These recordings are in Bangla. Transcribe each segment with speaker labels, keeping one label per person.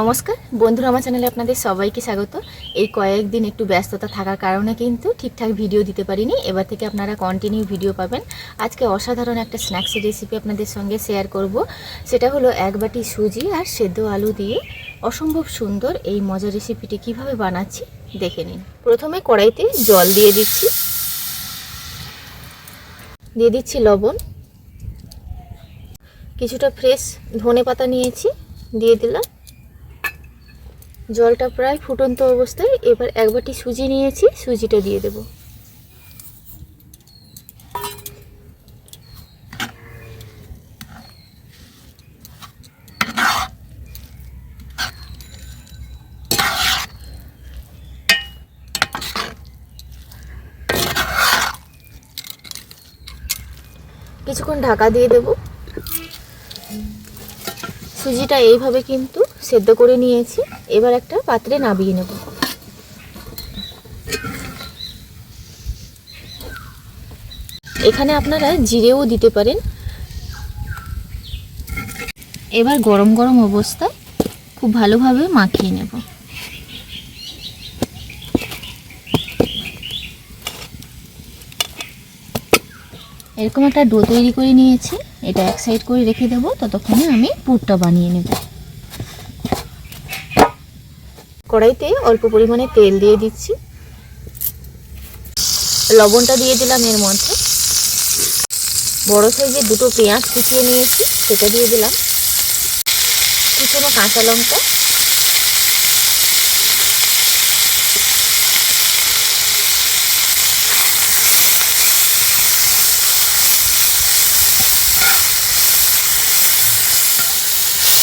Speaker 1: নমস্কার। বন্ধুরা, আমার চ্যানেলে আপনাদের সবাইকে স্বাগত। এই কয়েকদিন একটু ব্যস্ততা থাকার কারণে কিন্তু ঠিকঠাক ভিডিও দিতে পারিনি। এবার থেকে আপনারা কন্টিনিউ ভিডিও পাবেন। আজকে অসাধারণ একটা স্ন্যাক্সের রেসিপি আপনাদের সঙ্গে শেয়ার করব। সেটা হলো এক বাটি সুজি আর সেদ্ধ আলু দিয়ে অসম্ভব সুন্দর এই মজার রেসিপিটি কীভাবে বানাচ্ছি দেখে নিন। প্রথমে কড়াইতে জল দিয়ে দিচ্ছি। দিয়ে দিচ্ছি লবণ। কিছুটা ফ্রেশ ধনে পাতা নিয়েছি। দিয়ে দিলাম। জলটা প্রায় ফুটন্ত অবস্থায় এবার এক বাটি সুজি নিয়েছি, সুজিটা দিয়ে দেব। কিছুক্ষণ ঢাকা দিয়ে দেব। সুজিটা এইভাবে কিন্তু সেদ্ধ করে নিয়েছি। এবার একটা পাত্রে নাবিয়ে নেব। এখানে আপনারা জিরেও দিতে পারেন। এবার গরম গরম অবস্থায় খুব ভালোভাবে মাখিয়ে নেব। এরকম একটা ডো তৈরি করে নিয়েছি। এটা এক সাইড করে রেখে দেবো। ততক্ষণে আমি পুরটা বানিয়ে নেব। কড়াইতে অল্প পরিমাণে তেল দিয়ে দিচ্ছি। লবণটা দিয়ে দিলাম এর মধ্যে। বড় সাইজের দুটো পেঁয়াজ কুচিয়ে নিয়েছি, সেটা দিয়ে দিলাম। কুচনো কাঁচা লঙ্কা।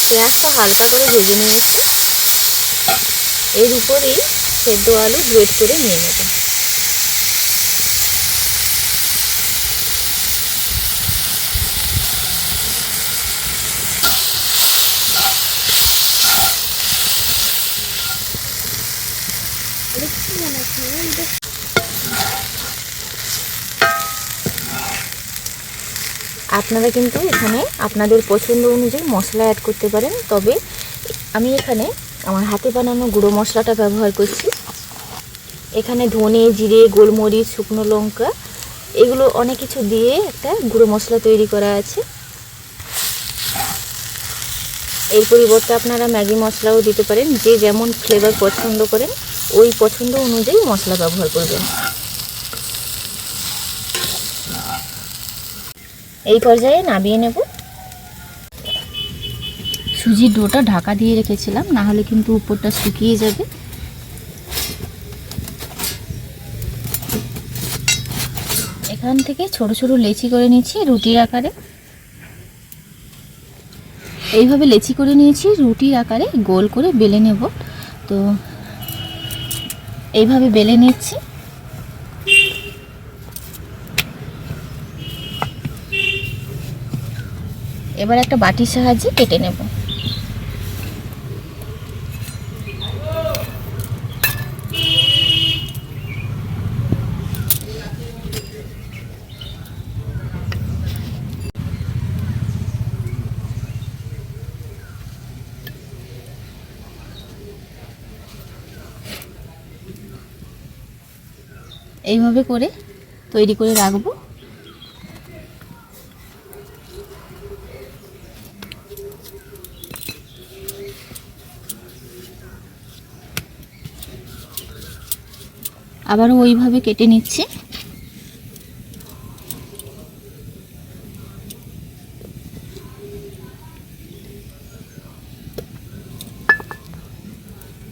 Speaker 1: পেঁয়াজটা হালকা করে ভেজে নিয়েছি। এর উপরেই সেদ্ধ আলু গ্রেট করে নিয়ে নেব। আপনারা কিন্তু এখানে আপনাদের পছন্দ অনুযায়ী মশলা অ্যাড করতে পারেন, তবে আমি এখানে আমার হাতে বানানো গুঁড়ো মশলাটা ব্যবহার করছি। এখানে ধনে, জিরে, গোলমরিচ, শুকনো লঙ্কা, এগুলো অনেক কিছু দিয়ে একটা গুঁড়ো মশলা তৈরি করা আছে। এর পরিবর্তে আপনারা ম্যাগি মশলাও দিতে পারেন, যে যেমন ফ্লেভার পছন্দ করেন, ওই পছন্দ অনুযায়ী মশলা ব্যবহার করবেন। এই পর্যায়ে নামিয়ে নেব। সুজির ডোটা ঢাকা দিয়ে রেখেছিলাম, না হলে কিন্তু উপরটা শুকিয়ে যাবে। এখান থেকে ছোট ছোট লেচি করে নিয়েছি রুটির আকারে। এইভাবে লেচি করে নিয়েছি, রুটির আকারে গোল করে বেলে নেব। তো এইভাবে বেলে নিচ্ছি। এবার একটা বাটির সাহায্যে কেটে নেব। এইভাবে করে তৈরি করে রাখব। আবারও ওইভাবে কেটে নিচ্ছি।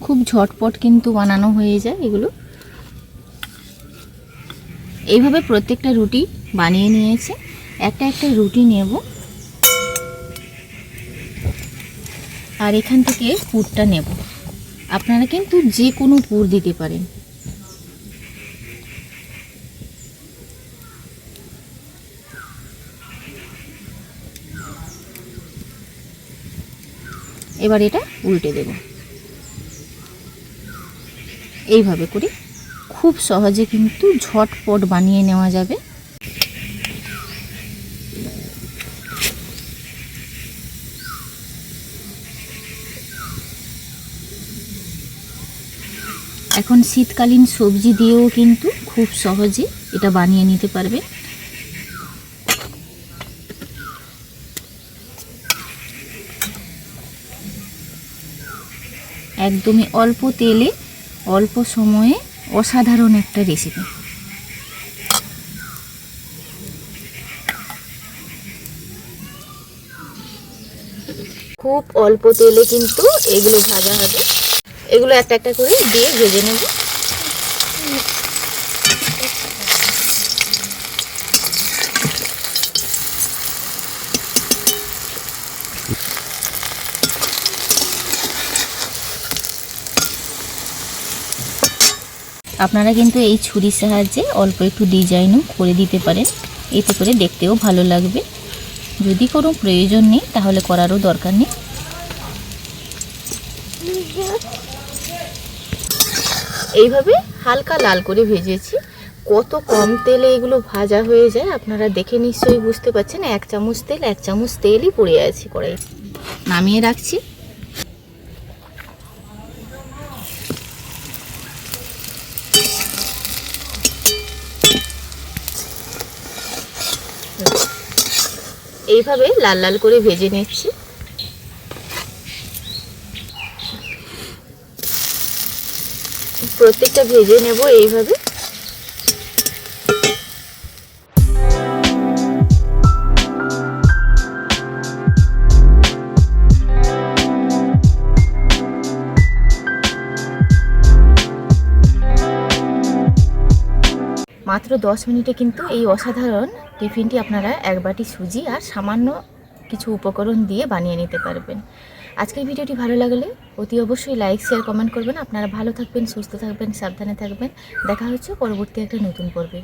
Speaker 1: খুব ঝটপট কিন্তু বানানো হয়ে যায় এগুলো। এইভাবে প্রত্যেকটা রুটি বানিয়ে নিয়েছে। একটা একটা রুটি নেব। আর এখান থেকে পুরটা নেব। আপনারা কিন্তু যে কোনো পুর দিতে পারেন। এবার এটা উল্টে দেব। এইভাবে করে খুব সহজে কিন্তু ঝটপট বানিয়ে নেওয়া যাবে। এখন শীতকালীন সবজি দিয়েও কিন্তু খুব সহজে এটা বানিয়ে নিতে পারবে। একদমই অল্প তেলে, অল্প সময়ে অসাধারণ একটা রেসিপি খুব অল্প তেলে কিন্তু এগুলো ভাজা হবে। এগুলো একটা একটা করে দিয়ে ভেজে নেব। আপনারা কিন্তু এই ছুরির সাহায্যে অল্প একটু ডিজাইনও করে দিতে পারেন। এতে করে দেখতেও ভালো লাগবে। যদি কোনো প্রয়োজন নেই, তাহলে করারও দরকার নেই। এইভাবে হালকা লাল করে ভেজেছি। কত কম তেলে এগুলো ভাজা হয়ে যায়, আপনারা দেখে নিশ্চয়ই বুঝতে পারছেন। এক চামচ তেল, এক চামচ তেলই পড়ে আছে কড়াই নামিয়ে রাখছি। এইভাবে লাল লাল করে ভেজে নিচ্ছি। প্রত্যেকটা ভেজে নেব এইভাবে। মাত্র দশ মিনিটে কিন্তু এই অসাধারণ টিফিনটি আপনারা এক বাটি সুজি আর সামান্য কিছু উপকরণ দিয়ে বানিয়ে নিতে পারবেন। আজকের ভিডিওটি ভালো লাগলে অতি অবশ্যই লাইক শেয়ার কমেন্ট করবেন। আপনারা ভালো থাকবেন, সুস্থ থাকবেন, সাবধানে থাকবেন। দেখা হচ্ছে পরবর্তী একটা নতুন পর্বে।